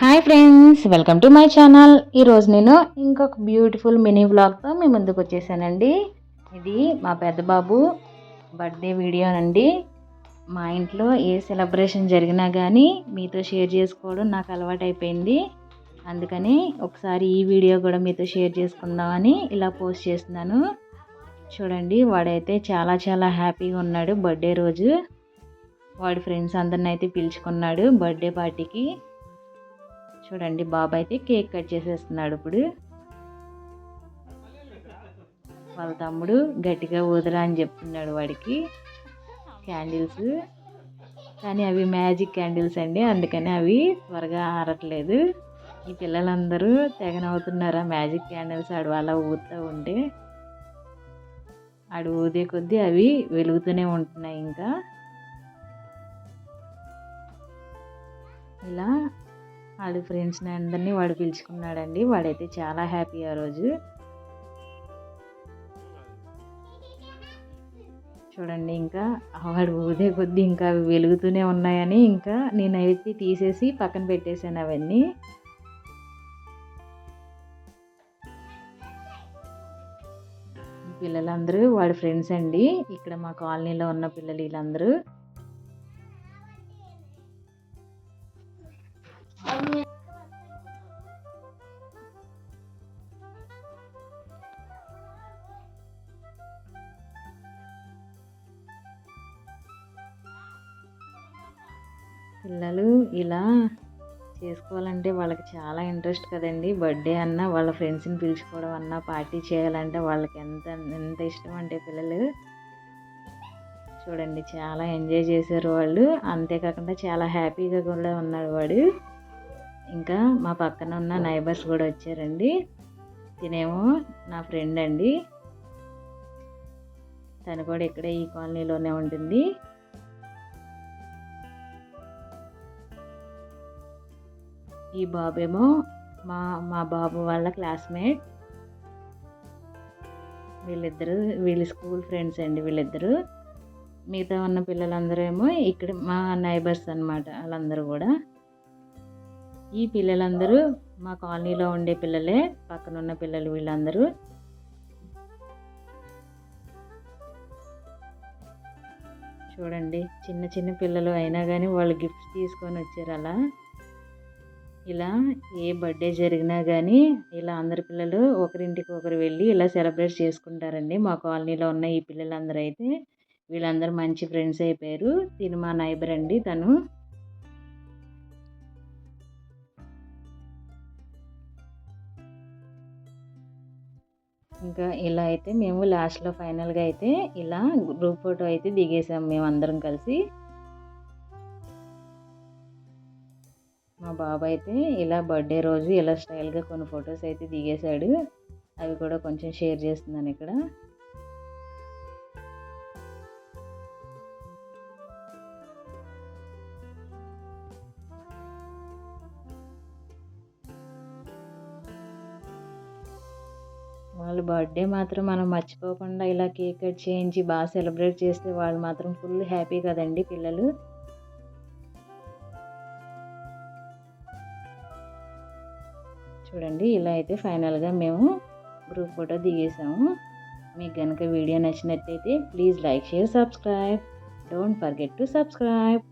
Hi friends welcome to my channel ఈరోజు నేను ఇంకొక బ్యూటిఫుల్ మినీ వ్లాగ్తో మీ ముందుకు వచ్చేసానండి. ఇది మా పెద్ద బాబు బర్త్డే వీడియోనండి మా ఇంట్లో ఏ సెలబ్రేషన్ జరిగినా కానీ మీతో షేర్ చేసుకోవడం నాకు అలవాటు అయిపోయింది అందుకని ఒకసారి ఈ వీడియో కూడా మీతో షేర్ చేసుకుందామని ఇలా పోస్ట్ చేస్తున్నాను. చూడండి వాడైతే చాలా చాలా హ్యాపీగా ఉన్నాడు బర్త్డే రోజు. వాడి ఫ్రెండ్స్ అందరిని అయితే పిలుచుకున్నాడు బర్త్డే పార్టీకి చూడండి బాబు అయితే కేక్ కట్ చేసేస్తున్నాడు ఇప్పుడు. వాళ్ళ తమ్ముడు గట్టిగా వదరా అని చెప్తున్నాడు వాడికి. క్యాండిల్స్ కానీ అవి మ్యాజిక్ క్యాండిల్స్ అండి అందుకని అవి త్వరగా ఆరట్లేదు. ఈ పిల్లలందరూ తెగనవుతున్నారా మ్యాజిక్ క్యాండిల్స్ ఆడు అలా ఊదుతూ ఉంటే? ఆడు ఊదే కొద్దీ అవి వెలుగుతూనే ఉంటున్నాయి ఇంకా. ఇలా వాడి ఫ్రెండ్స్ని అందరినీ వాడు పిలుచుకున్నాడండి. వాడైతే చాలా హ్యాపీ ఆ రోజు. చూడండి ఇంకా వాడు ఊదే కొద్దీ ఇంకా అవి వెలుగుతూనే ఉన్నాయని ఇంకా నేనైతే తీసేసి పక్కన పెట్టేశాను అవన్నీ. పిల్లలందరూ వాడి ఫ్రెండ్స్ అండి. ఇక్కడ మా కాలనీలో ఉన్న పిల్లలు వీళ్ళందరూ. పిల్లలు ఇలా చేసుకోవాలంటే వాళ్ళకి చాలా ఇంట్రెస్ట్ కదండి. బర్త్డే అన్నా వాళ్ళ ఫ్రెండ్స్ని పిలుచుకోవడం అన్నా పార్టీ చేయాలంటే వాళ్ళకి ఎంత ఎంత ఇష్టం అంటే పిల్లలు చూడండి చాలా ఎంజాయ్ చేశారు వాళ్ళు. అంతేకాకుండా చాలా హ్యాపీగా కూడా ఉన్నాడు వాడు. ఇంకా మా పక్కన ఉన్న నైబర్స్ కూడా వచ్చారండి. తినేమో నా ఫ్రెండ్ అండి. తను కూడా ఇక్కడే ఈ కాలనీలోనే ఉంటుంది. ఈ బాబేమో మా మా బాబు వాళ్ళ క్లాస్మేట్ వీళ్ళిద్దరు వీళ్ళ స్కూల్ ఫ్రెండ్స్ అండి వీళ్ళిద్దరు. మిగతా ఉన్న పిల్లలందరూ ఏమో ఇక్కడ మా నైబర్స్ అనమాట వాళ్ళందరూ కూడా. ఈ పిల్లలందరూ మా కాలనీలో ఉండే పిల్లలే పక్కన ఉన్న పిల్లలు వీళ్ళందరూ. చూడండి చిన్న చిన్న పిల్లలు అయినా కానీ వాళ్ళు గిఫ్ట్స్ తీసుకొని వచ్చారు అలా. ఇలా ఏ బర్త్డే జరిగినా కానీ ఇలా అందరి పిల్లలు ఒకరింటికి ఒకరు వెళ్ళి ఇలా సెలబ్రేట్ చేసుకుంటారండి. మా కాలనీలో ఉన్న ఈ పిల్లలందరూ అయితే వీళ్ళందరూ మంచి ఫ్రెండ్స్ అయిపోయారు. తిను మా నైబర్ అండి తను. ఇంకా ఇలా అయితే మేము లాస్ట్లో ఫైనల్గా అయితే ఇలా గ్రూప్ ఫోటో అయితే దిగేసాము మేము అందరం కలిసి. మా బాబు అయితే ఇలా బర్త్డే రోజు ఇలా స్టైల్గా కొన్ని ఫొటోస్ అయితే దిగేశాడు. అవి కూడా కొంచెం షేర్ చేస్తున్నాను ఇక్కడ. వాళ్ళ బర్త్డే మాత్రం మనం మర్చిపోకుండా ఇలా కేక్ కట్ చేయించి బాగా సెలబ్రేట్ చేస్తే వాళ్ళు మాత్రం ఫుల్ హ్యాపీ కదండి పిల్లలు. చూడండి ఇలా అయితే ఫైనల్గా మేము గ్రూప్ ఫోటో దిగేసాము. మీకు కనుక వీడియో నచ్చినట్టయితే please like share subscribe don't forget to subscribe